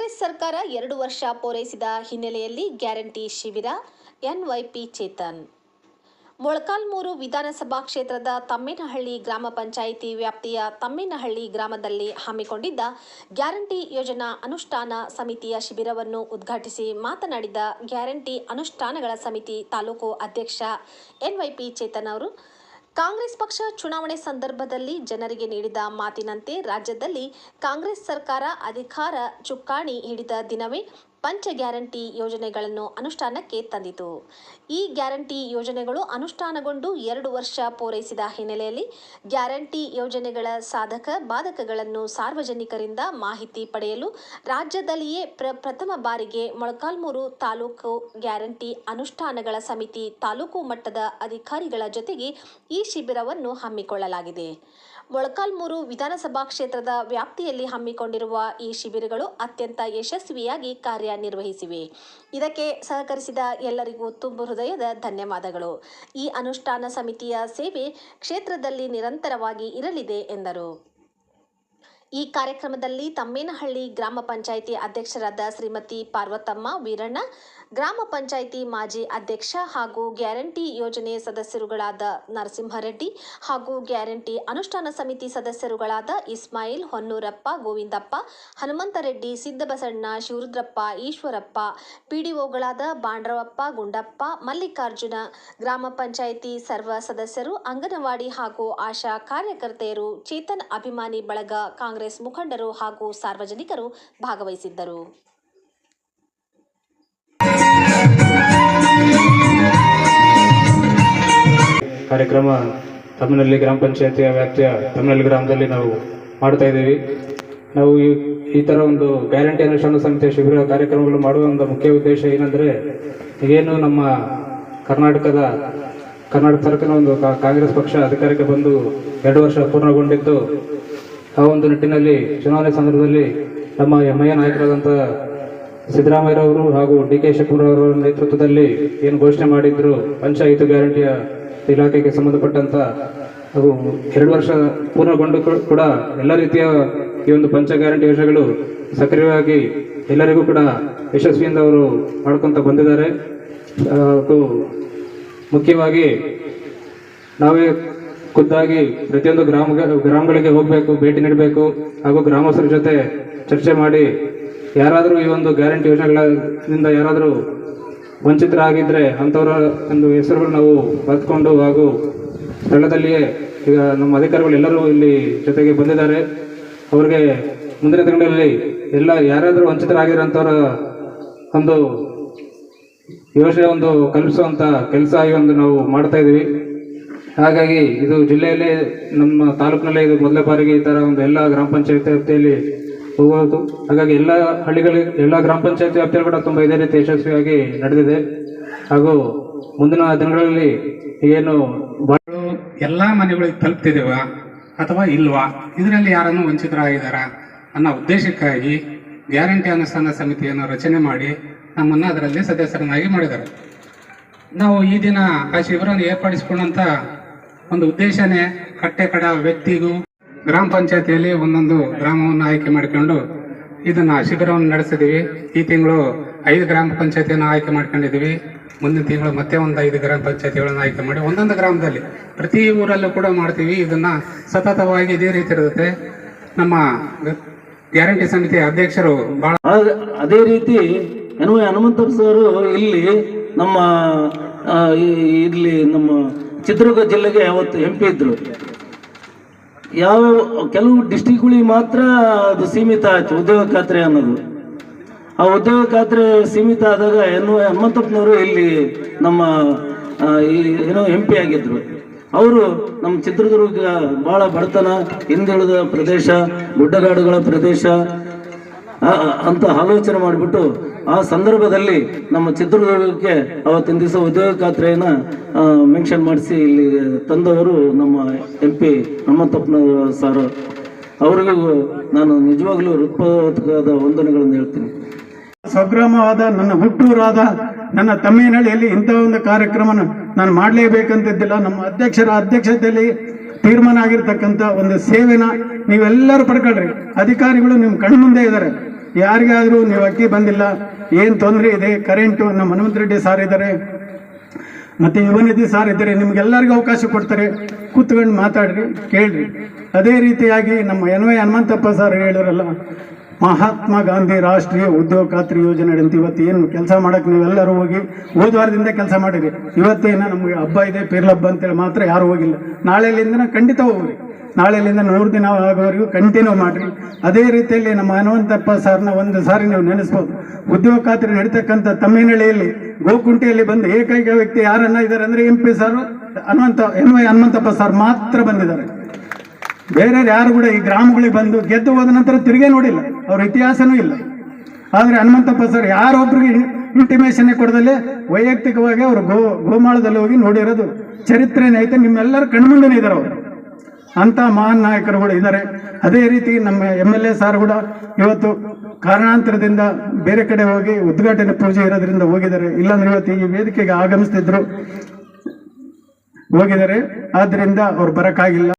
ವರ್ಷ ಪೂರೈಸಿದ ಹಿನ್ನೆಲೆಯಲ್ಲಿ ಗ್ಯಾರಂಟಿ ಶಿಬಿರ, ಎನ್ವೈಪಿ ಚೇತನ್. ಮೊಳಕಾಲ್ಮೂರು ವಿಧಾನಸಭಾ ಕ್ಷೇತ್ರದ ತಮ್ಮೇನಹಳ್ಳಿ ಗ್ರಾಮ ಪಂಚಾಯಿತಿ ವ್ಯಾಪ್ತಿಯ ತಮ್ಮೇನಹಳ್ಳಿ ಗ್ರಾಮದಲ್ಲಿ ಹಮ್ಮಿಕೊಂಡಿದ್ದ ಗ್ಯಾರಂಟಿ ಯೋಜನಾ ಅನುಷ್ಠಾನ ಸಮಿತಿಯ ಶಿಬಿರವನ್ನು ಉದ್ಘಾಟಿಸಿ ಮಾತನಾಡಿದ ಗ್ಯಾರಂಟಿ ಅನುಷ್ಠಾನಗಳ ಸಮಿತಿ ತಾಲೂಕು ಅಧ್ಯಕ್ಷ ಎನ್ವೈಪಿ ಚೇತನ್ ಅವರು ಕಾಂಗ್ರೆಸ್ ಪಕ್ಷ ಚುನಾವಣೆ ಸಂದರ್ಭದಲ್ಲಿ ಜನರಿಗೆ ನೀಡಿದ ಮಾತಿನಂತೆ ರಾಜ್ಯದಲ್ಲಿ ಕಾಂಗ್ರೆಸ್ ಸರ್ಕಾರ ಅಧಿಕಾರ ಚುಕ್ಕಾಣಿ ಹಿಡಿದ ದಿನವೇ ಪಂಚ ಗ್ಯಾರಂಟಿ ಯೋಜನೆಗಳನ್ನು ಅನುಷ್ಠಾನಕ್ಕೆ ತಂದಿತು. ಈ ಗ್ಯಾರಂಟಿ ಯೋಜನೆಗಳು ಅನುಷ್ಠಾನಗೊಂಡು ಎರಡು ವರ್ಷ ಪೂರೈಸಿದ ಹಿನ್ನೆಲೆಯಲ್ಲಿ ಗ್ಯಾರಂಟಿ ಯೋಜನೆಗಳ ಸಾಧಕ ಬಾಧಕಗಳನ್ನು ಸಾರ್ವಜನಿಕರಿಂದ ಮಾಹಿತಿ ಪಡೆಯಲು ರಾಜ್ಯದಲ್ಲಿಯೇ ಪ್ರ, ಪ್ರಥಮ ಬಾರಿಗೆ ಮೊಳಕಾಲ್ಮೂರು ತಾಲೂಕು ಗ್ಯಾರಂಟಿ ಅನುಷ್ಠಾನಗಳ ಸಮಿತಿ ತಾಲೂಕು ಮಟ್ಟದ ಅಧಿಕಾರಿಗಳ ಜೊತೆಗೆ ಈ ಶಿಬಿರವನ್ನು ಹಮ್ಮಿಕೊಳ್ಳಲಾಗಿದೆ. ಮೊಳಕಾಲ್ಮೂರು ವಿಧಾನಸಭಾ ಕ್ಷೇತ್ರದ ವ್ಯಾಪ್ತಿಯಲ್ಲಿ ಹಮ್ಮಿಕೊಂಡಿರುವ ಈ ಶಿಬಿರಗಳು ಅತ್ಯಂತ ಯಶಸ್ವಿಯಾಗಿ ಕಾರ್ಯನಿರ್ವಹಿಸಿವೆ. ಇದಕ್ಕೆ ಸಹಕರಿಸಿದ ಎಲ್ಲರಿಗೂ ತುಂಬು ಹೃದಯದ ಧನ್ಯವಾದಗಳು. ಈ ಅನುಷ್ಠಾನ ಸಮಿತಿಯ ಸೇವೆ ಕ್ಷೇತ್ರದಲ್ಲಿ ನಿರಂತರವಾಗಿ ಇರಲಿದೆ ಎಂದರು. ಈ ಕಾರ್ಯಕ್ರಮದಲ್ಲಿ ತಮ್ಮೇನಹಳ್ಳಿ ಗ್ರಾಮ ಪಂಚಾಯಿತಿ ಅಧ್ಯಕ್ಷರಾದ ಶ್ರೀಮತಿ ಪಾರ್ವತಮ್ಮ ವೀರಣ್ಣ, ಗ್ರಾಮ ಪಂಚಾಯಿತಿ ಮಾಜಿ ಅಧ್ಯಕ್ಷ ಹಾಗೂ ಗ್ಯಾರಂಟಿ ಯೋಜನೆ ಸದಸ್ಯರುಗಳಾದ ನರಸಿಂಹರೆಡ್ಡಿ ಹಾಗೂ ಗ್ಯಾರಂಟಿ ಅನುಷ್ಠಾನ ಸಮಿತಿ ಸದಸ್ಯರುಗಳಾದ ಇಸ್ಮಾಯಿಲ್, ಹೊನ್ನೂರಪ್ಪ, ಗೋವಿಂದಪ್ಪ, ಹನುಮಂತರೆಡ್ಡಿ, ಸಿದ್ದಬಸಣ್ಣ, ಶಿವರುದ್ರಪ್ಪ, ಈಶ್ವರಪ್ಪ, ಪಿಡಿಒಗಳಾದ ಬಾಂಡ್ರವಪ್ಪ, ಗುಂಡಪ್ಪ, ಮಲ್ಲಿಕಾರ್ಜುನ, ಗ್ರಾಮ ಪಂಚಾಯಿತಿ ಸರ್ವ ಸದಸ್ಯರು, ಅಂಗನವಾಡಿ ಹಾಗೂ ಆಶಾ ಕಾರ್ಯಕರ್ತೆಯರು, ಚೇತನ್ ಅಭಿಮಾನಿ ಬಳಗ ಕಾಂಗ್ರೆಸ್ ಮುಖಂಡರು ಹಾಗೂ ಸಾರ್ವಜನಿಕರು ಭಾಗವಹಿಸಿದ್ದರು. ಕಾರ್ಯಕ್ರಮ ತಮ್ಮನಲ್ಲಿ ಗ್ರಾಮ ಪಂಚಾಯತಿಯ ವ್ಯಾಪ್ತಿಯ ತಮ್ಮನಲ್ಲಿ ಗ್ರಾಮದಲ್ಲಿ ನಾವು ಮಾಡ್ತಾ ಇದ್ದೀವಿ. ನಾವು ಈ ಈ ಥರ ಒಂದು ಗ್ಯಾರಂಟಿ ಅನುಷ್ಠಾನ ಸಮಿತಿಯ ಶಿಬಿರ ಕಾರ್ಯಕ್ರಮಗಳು ಮಾಡುವ ಒಂದು ಮುಖ್ಯ ಉದ್ದೇಶ ಏನಂದರೆ ಏನು ನಮ್ಮ ಕರ್ನಾಟಕದ, ಕರ್ನಾಟಕ ಸರ್ಕಾರ ಒಂದು ಕಾಂಗ್ರೆಸ್ ಪಕ್ಷ ಅಧಿಕಾರಕ್ಕೆ ಬಂದು ಎರಡು ವರ್ಷ ಪೂರ್ಣಗೊಂಡಿದ್ದು ಆ ಒಂದು ನಿಟ್ಟಿನಲ್ಲಿ ಚುನಾವಣೆ ಸಂದರ್ಭದಲ್ಲಿ ನಮ್ಮ ಐ ನಾಯಕರಾದಂಥ ಸಿದ್ದರಾಮಯ್ಯರವರು ಹಾಗೂ ಡಿ ಕೆ ಶಿವಕುಮಾರ್ ನೇತೃತ್ವದಲ್ಲಿ ಏನು ಘೋಷಣೆ ಮಾಡಿದ್ರು, ಪಂಚಾಯತ್ ಗ್ಯಾರಂಟಿಯ ಇಲಾಖೆಗೆ ಸಂಬಂಧಪಟ್ಟಂತ ಹಾಗೂ ಎರಡು ವರ್ಷ ಪೂರ್ಣಗೊಂಡು ಕೂಡ ಎಲ್ಲ ರೀತಿಯ ಈ ಒಂದು ಪಂಚ ಗ್ಯಾರಂಟಿ ಯೋಜನೆಗಳು ಸಕ್ರಿಯವಾಗಿ ಎಲ್ಲರಿಗೂ ಕೂಡ ಯಶಸ್ವಿಯಿಂದ ಅವರು ಮಾಡ್ಕೊಂತ ಬಂದಿದ್ದಾರೆ. ಹಾಗೂ ಮುಖ್ಯವಾಗಿ ನಾವೇ ಖುದ್ದಾಗಿ ಪ್ರತಿಯೊಂದು ಗ್ರಾಮ ಗ್ರಾಮಗಳಿಗೆ ಹೋಗಬೇಕು, ಭೇಟಿ ನೀಡಬೇಕು ಹಾಗೂ ಗ್ರಾಮಸ್ಥರ ಜೊತೆ ಚರ್ಚೆ ಮಾಡಿ ಯಾರಾದರೂ ಈ ಒಂದು ಗ್ಯಾರಂಟಿ ಯೋಜನೆಗಳಿಂದ ಯಾರಾದರೂ ವಂಚಿತರಾಗಿದ್ದರೆ ಅಂಥವರ ಒಂದು ಹೆಸರುಗಳು ನಾವು ಬರೆದುಕೊಂಡು ಹಾಗೂ ಸ್ಥಳದಲ್ಲಿಯೇ ಈಗ ನಮ್ಮ ಅಧಿಕಾರಿಗಳು ಎಲ್ಲರೂ ಇಲ್ಲಿ ಜೊತೆಗೆ ಬಂದಿದ್ದಾರೆ. ಅವರಿಗೆ ಮುಂದಿನ ತಿಂಗಳಲ್ಲಿ ಎಲ್ಲ ಯಾರಾದರೂ ವಂಚಿತರಾಗಿರೋಂಥವ್ರ ಒಂದು ಯೋಜನೆ ಒಂದು ಕಲ್ಪಿಸುವಂಥ ಕೆಲಸ ಈ ಒಂದು ನಾವು ಮಾಡ್ತಾ ಇದ್ದೀವಿ. ಹಾಗಾಗಿ ಇದು ಜಿಲ್ಲೆಯಲ್ಲೇ ನಮ್ಮ ತಾಲೂಕಿನಲ್ಲೇ ಇದು ಮೊದಲ ಬಾರಿಗೆ ಈ ಥರ ಒಂದು ಎಲ್ಲ ಗ್ರಾಮ ಪಂಚಾಯತ್ ವ್ಯಾಪ್ತಿಯಲ್ಲಿ ಹೋಗೋದು ಹಾಗಾಗಿ ಎಲ್ಲ ಹಳ್ಳಿಗಳಿಗೆ, ಎಲ್ಲ ಗ್ರಾಮ ಪಂಚಾಯತ್ ವ್ಯಾಪ್ತಿಯಲ್ಲಿ ಕೂಡ ತುಂಬ ಇದೇ ರೀತಿ ಯಶಸ್ವಿಯಾಗಿ ನಡೆದಿದೆ. ಹಾಗೂ ಮುಂದಿನ ದಿನಗಳಲ್ಲಿ ಏನು ಬಹಳ ಎಲ್ಲ ಮನೆಗಳಿಗೆ ತಲುಪ್ತಿದ್ದೇವ ಅಥವಾ ಇಲ್ವಾ? ಇದರಲ್ಲಿ ಯಾರನ್ನು ವಂಚಿತರಾಗಿದ್ದಾರಾ ಅನ್ನೋ ಉದ್ದೇಶಕ್ಕಾಗಿ ಗ್ಯಾರಂಟಿ ಅನುಷ್ಠಾನ ಸಮಿತಿಯನ್ನು ರಚನೆ ಮಾಡಿ ನಮ್ಮನ್ನು ಅದರಲ್ಲಿ ಸದಸ್ಯರನ್ನಾಗಿ ಮಾಡಿದ್ದಾರೆ ನಾವು ಈ ದಿನ ಆ ಶಿಬಿರವನ್ನು ಏರ್ಪಡಿಸಿಕೊಂಡಂತ ಒಂದು ಉದ್ದೇಶನೇ ಕಟ್ಟೆ ಕಡ ವ್ಯಕ್ತಿಗೂ ಗ್ರಾಮ ಪಂಚಾಯತಿಯಲ್ಲಿ ಒಂದೊಂದು ಗ್ರಾಮವನ್ನು ಆಯ್ಕೆ ಮಾಡಿಕೊಂಡು ಇದನ್ನ ಶಿಬಿರವನ್ನು ನಡೆಸಿದೀವಿ. ಈ ತಿಂಗಳು ಐದು ಗ್ರಾಮ ಪಂಚಾಯತಿಯನ್ನು ಆಯ್ಕೆ ಮಾಡ್ಕೊಂಡಿದ್ದೀವಿ ಮುಂದಿನ ತಿಂಗಳು ಮತ್ತೆ ಒಂದು ಐದು ಗ್ರಾಮ ಪಂಚಾಯತಿಗಳನ್ನು ಆಯ್ಕೆ ಮಾಡಿ ಒಂದೊಂದು ಗ್ರಾಮದಲ್ಲಿ ಪ್ರತಿ ಊರಲ್ಲೂ ಕೂಡ ಮಾಡ್ತೀವಿ. ಇದನ್ನ ಸತತವಾಗಿ ಇದೇ ರೀತಿ ಇರುತ್ತೆ. ನಮ್ಮ ಗ್ಯಾರಂಟಿ ಸಮಿತಿ ಅಧ್ಯಕ್ಷರು ಬಹಳ ಅದೇ ರೀತಿ ಹನುಮಂತಪ್ಪ ಸರ್ ಇಲ್ಲಿ ನಮ್ಮ ಇಲ್ಲಿ ನಮ್ಮ ಚಿತ್ರದುರ್ಗ ಜಿಲ್ಲೆಗೆ ಅವತ್ತು ಎಂ ಪಿ ಇದ್ರು. ಯಾವ ಕೆಲವು ಡಿಸ್ಟಿಕ್ಗಳಿಗೆ ಮಾತ್ರ ಅದು ಸೀಮಿತ ಆಯ್ತು, ಉದ್ಯೋಗ ಖಾತ್ರಿ ಅನ್ನೋದು. ಆ ಉದ್ಯೋಗ ಖಾತ್ರಿ ಸೀಮಿತ ಆದಾಗ ಎನ್ ವೈ ಹನುಮಂತಪ್ಪನವರು ಇಲ್ಲಿ ನಮ್ಮ ಈ, ಏನೋ ಎಂ ಪಿ ಆಗಿದ್ರು. ಅವರು ನಮ್ಮ ಚಿತ್ರದುರ್ಗ ಬಹಳ ಬಡತನ, ಹಿಂದುಳಿದ ಪ್ರದೇಶ, ಗುಡ್ಡಗಾಡುಗಳ ಪ್ರದೇಶ ಅಂತ ಆಲೋಚನೆ ಮಾಡಿಬಿಟ್ಟು ಆ ಸಂದರ್ಭದಲ್ಲಿ ನಮ್ಮ ಚಿತ್ರದುರ್ಗಕ್ಕೆ ಅವತ್ತಿನ ದಿವಸ ಉದ್ಯೋಗ ಖಾತ್ರಿಯನ್ನು ಮೆನ್ಷನ್ ಮಾಡಿಸಿ ಇಲ್ಲಿ ತಂದವರು ನಮ್ಮ ಎಂ ಪಿ ಹನುಮಂತಪ್ಪನ ಸರ್. ಅವರಿಗೂ ನಾನು ನಿಜವಾಗ್ಲೂ ಹೃತ್ಪೂರ್ವಕವಾದ ವಂದನೆಗಳನ್ನು ಹೇಳ್ತೀನಿ. ಸ್ವಗ್ರಾಮವಾದ, ನನ್ನ ಹುಟ್ಟೂರಾದ, ನನ್ನ ತಮ್ಮಿನಹಳ್ಳಿಯಲ್ಲಿ ಇಂಥ ಒಂದು ಕಾರ್ಯಕ್ರಮ ನಾನು ಮಾಡಲೇಬೇಕಂತಿದ್ದಿಲ್ಲ. ನಮ್ಮ ಅಧ್ಯಕ್ಷರ ಅಧ್ಯಕ್ಷತೆಯಲ್ಲಿ ತೀರ್ಮಾನ ಆಗಿರ್ತಕ್ಕಂಥ ಒಂದು ಸೇವೆನ ನೀವೆಲ್ಲರೂ ಪಡ್ಕೊಳ್ರಿ. ಅಧಿಕಾರಿಗಳು ನಿಮ್ಮ ಕಣ್ಮುಂದೆ ಇದ್ದಾರೆ. ಯಾರಿಗಾದರೂ ನೀವು ಅಕ್ಕಿ ಬಂದಿಲ್ಲ, ಏನು ತೊಂದರೆ ಇದೆ? ಕರೆಂಟು, ನಮ್ಮ ಹನುಮಂತ ರೆಡ್ಡಿ ಸಾರ್ ಇದ್ದಾರೆ. ಮತ್ತೆ ಯುವನಿಧಿ ಸಾರ್ ಇದ್ದಾರೆ. ನಿಮ್ಗೆಲ್ಲರಿಗೂ ಅವಕಾಶ ಕೊಡ್ತಾರೆ. ಕೂತ್ಕೊಂಡು ಮಾತಾಡ್ರಿ, ಕೇಳ್ರಿ. ಅದೇ ರೀತಿಯಾಗಿ ನಮ್ಮ ಎನ್ ವೈ ಹನುಮಂತಪ್ಪ ಸರ್ ಹೇಳಿರಲ್ಲ ಮಹಾತ್ಮ ಗಾಂಧಿ ರಾಷ್ಟ್ರೀಯ ಉದ್ಯೋಗ ಖಾತ್ರಿ ಯೋಜನೆ ಅಂತ ಇವತ್ತು ಏನು ಕೆಲಸ ಮಾಡಕ್ಕೆ ನೀವೆಲ್ಲರೂ ಹೋಗಿ, ಹೋದ ವಾರದಿಂದ ಕೆಲಸ ಮಾಡಿರಿ. ಇವತ್ತೇನ ನಮಗೆ ಹಬ್ಬ ಇದೆ, ಪೇರ್ಲಬ್ಬ ಅಂತೇಳಿ ಮಾತ್ರ ಯಾರು ಹೋಗಿಲ್ಲ. ನಾಳೆಲಿಂದ ಖಂಡಿತ ಹೋಗ್ರಿ. ನಾಳೆಲಿಂದ ನೂರು ದಿನ ಆಗೋವರೆಗೂ ಕಂಟಿನ್ಯೂ ಮಾಡಿರಿ. ಅದೇ ರೀತಿಯಲ್ಲಿ ನಮ್ಮ ಹನುಮಂತಪ್ಪ ಸರ್ನ ಒಂದು ಸಾರಿ ನೀವು ನೆನೆಸ್ಬೋದು. ಉದ್ಯೋಗ ಖಾತ್ರಿ ನಡೀತಕ್ಕಂಥ ತಮ್ಮಿನಹಳ್ಳಿಯಲ್ಲಿ, ಗೋಕುಂಟೆಯಲ್ಲಿ ಬಂದು ಏಕೈಕ ವ್ಯಕ್ತಿ ಯಾರನ್ನ ಇದ್ದಾರೆ ಅಂದರೆ M P sir, Hanumantha, M Y Hanumanthappa sir ಮಾತ್ರ ಬಂದಿದ್ದಾರೆ. ಬೇರೆ ಯಾರು ಕೂಡ ಈ ಗ್ರಾಮಗಳಿಗೆ ಬಂದು ಗೆದ್ದು ಹೋದ ನಂತರ ತಿರುಗೇ ನೋಡಿಲ್ಲ. ಅವ್ರ ಇತಿಹಾಸನೂ ಇಲ್ಲ. ಆದರೆ ಹನುಮಂತಪ್ಪ ಸರ್ ಯಾರೊಬ್ರಿಗೆ ಇಂಟಿಮೇಷನ್ ಕೊಡದಲ್ಲೇ ವೈಯಕ್ತಿಕವಾಗಿ ಅವರು ಗೋ, ಗೋಮಾಳದಲ್ಲಿ ಹೋಗಿ ನೋಡಿರೋದು. ಚರಿತ್ರೆನೇ ಐತೆ. ನಿಮ್ಮೆಲ್ಲರ ಕಣ್ಮುಂದನೇ ಇದ್ದಾರೆ ಅವರು. ಅಂತ ಮಹಾನ್ ನಾಯಕರುಗಳು ಇದ್ದಾರೆ. ಅದೇ ರೀತಿ ನಮ್ಮ ಎಂ ಎಲ್ ಎ ಸಾರ್ ಕೂಡ ಇವತ್ತು ಕಾರಣಾಂತರದಿಂದ ಬೇರೆ ಕಡೆ ಹೋಗಿ ಉದ್ಘಾಟನೆ ಪೂಜೆ ಇರೋದ್ರಿಂದ ಹೋಗಿದ್ದಾರೆ. ಇಲ್ಲಾಂದ್ರೆ ಇವತ್ತು ಈ ವೇದಿಕೆಗೆ ಆಗಮಿಸ್ತಿದ್ರು. ಹೋಗಿದ್ದಾರೆ. ಆದ್ರಿಂದ ಅವ್ರು ಬರಕ್ಕಾಗಿಲ್ಲ.